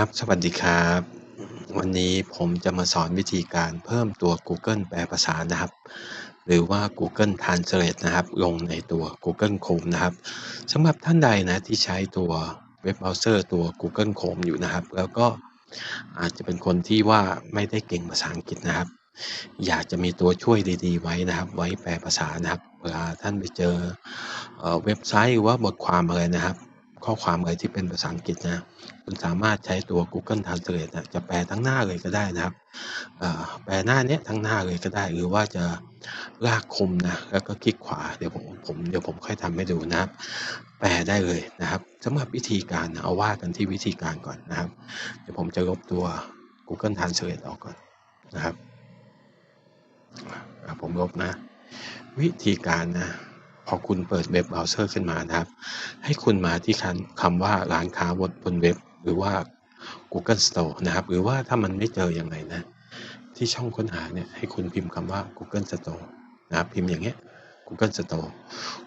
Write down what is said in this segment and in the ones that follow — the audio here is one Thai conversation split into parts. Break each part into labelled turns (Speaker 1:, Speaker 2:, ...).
Speaker 1: ครับ สวัสดีครับ วันนี้ผมจะมาสอนวิธีการเพิ่มตัว Google แปลภาษานะครับ หรือว่า Google Translate นะครับ ลงในตัว Google Chrome นะครับสำหรับท่านใดนะที่ใช้ตัวเว็บเบราว์เซอร์ตัว Google Chrome อยู่นะครับ แล้วก็อาจจะเป็นคนที่ว่าไม่ได้เก่งภาษาอังกฤษนะครับ อยากจะมีตัวช่วยดีๆ ไว้นะครับ ไว้แปลภาษานะครับ เวลาท่านไปเจอเว็บไซต์หรือว่าบทความอะไรนะครับ ข้อความอะไรที่เป็นภาษาอังกฤษนะคุณสามารถใช้ตัว Google Translate นะจะแปลทั้งหน้าเลยก็ได้นะครับแปลหน้าเนี้ยทั้งหน้าเลยก็ได้ หรือว่าจะลากคมนะแล้วก็คลิกขวาเดี๋ยวผมผมเดี๋ยวผมค่อยทำให้ดูนะครับ แปลได้เลยนะครับสำหรับวิธีการนะเอาว่ากันที่วิธีการก่อนนะครับ เดี๋ยวผมจะลบตัว Google Translate ออกก่อนนะครับผมลบนะ วิธีการนะ พอคุณเปิดเว็บเบราว์เซอร์ขึ้นมานะครับ ให้คุณมาที่คำว่าร้านค้าบนเว็บ หรือว่า Google Store นะครับ หรือว่าถ้ามันไม่เจออยังไงนะ ที่ช่องค้นหาเนี่ยให้คุณพิมพ์คำว่า Google Store นะครับพิมพ์อย่างเงี้ย Google Store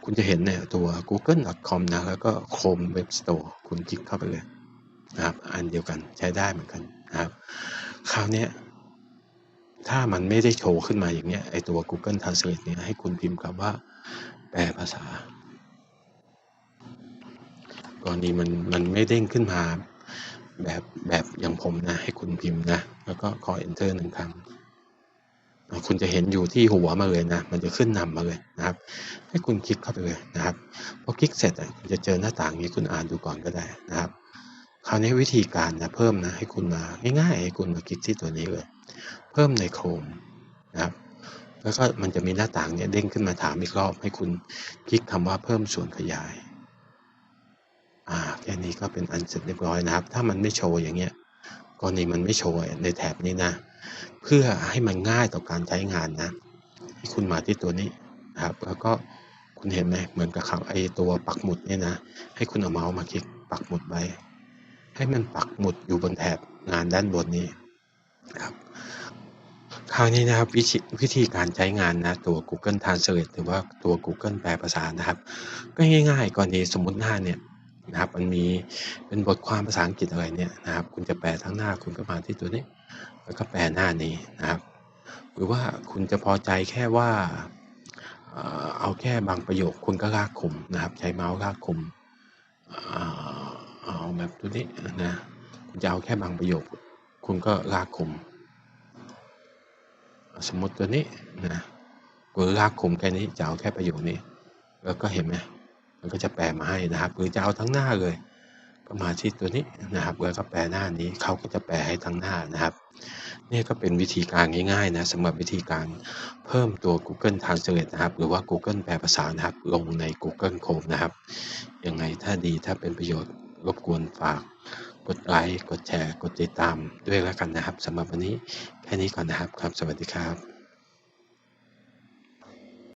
Speaker 1: คุณจะเห็นเนี่ยตัว google.com นะแล้วก็ Chrome Web Store คุณคลิกเข้าไปเลยนะครับ อันเดียวกันใช้ได้เหมือนกันนะครับ คราวนี้ถ้ามันไม่ได้โชว์ขึ้นมาอย่างเงี้ยไอตัว Google Translate เนี่ยให้คุณพิมพ์คำว่า แปลภาษา กรณีมันมันไม่เด้งขึ้นมาแบบแบบอย่างผมนะ ให้คุณพิมพ์นะ แล้วก็ขอ enter หนึ่งครั้งคุณจะเห็นอยู่ที่หัวมาเลยนะ มันจะขึ้นนำมาเลยนะครับ ให้คุณคลิกเข้าไปเลยนะครับ พอคลิกเสร็จคุณจะเจอหน้าต่างนี้คุณอ่านดูก่อนก็ได้นะครับ คราวนี้วิธีการนะเพิ่มนะให้คุณมาง่ายๆให้คุณมาคลิกที่ตัวนี้เลย เพิ่มในโคมนะครับ แล้วก็มันจะมีหน้าต่างเนี้ยเด้งขึ้นมาถามอีกรอบให้คุณคลิกคำว่าเพิ่มส่วนขยาย อ่าแค่นี้ก็เป็นอันเสร็จเรียบร้อยนะครับ ถ้ามันไม่โชว์อย่างเงี้ยกรณีมันไม่โชว์ในแถบนี้นะ เพื่อให้มันง่ายต่อการใช้งานนะให้คุณมาที่ตัวนี้นะครับ แล้วก็คุณเห็นไหมเหมือนกับคำไอตัวปักหมุดเนี่ยนะ ให้คุณเอาเมาส์มาคลิกปักหมุดไว้ ให้มันปักหมุดอยู่บนแถบงานด้านบนนี้ครับ คราวนี้นะครับววิธีการใช้งานนะตัว Google Translate หรือว่าตัว Google แปลภาษานะครับ ก็ง่ายๆก่อนนี้สมมุติหน้าเนี่ยนะครับมันมีเป็นบทความภาษาอังกฤษอะไรเนี่ยนะครับ คุณจะแปลทั้งหน้าคุณก็มาที่ตัวนี้ แล้วก็แปลหน้านี้นะครับ หรือว่าคุณจะพอใจแค่ว่าเอาแค่บางประโยคคุณก็ลากคมนะครับ ใช้เมาส์ลากคมเอาแบบตัวนี้นะคุณจะเอาแค่บางประโยค คุณก็ลากคม สมมติตัวนี้นะกูลากคุมแค่นี้จะเอาแค่ประโยคนี้ แล้วก็เห็นไหมมันก็จะแปลมาให้นะครับหรือจะเอาทั้งหน้าเลย ก็มาที่ตัวนี้นะครับแล้วก็แปลหน้านี้เขาก็จะแปลให้ทั้งหน้านะครับนี่ก็เป็นวิธีการง่ายๆนะสำหรับวิธีการเพิ่มตัว Google Translate นะครับ หรือว่า Google แปลภาษานะครับลงใน Google Chrome นะครับยังไงถ้าดีถ้าเป็นประโยชน์ รบกวนฝากกดไลค์ กดแชร์ กดติดตามด้วยแล้วกันนะครับสำหรับวันนี้แค่นี้ก่อนนะครับครับ สวัสดีครับ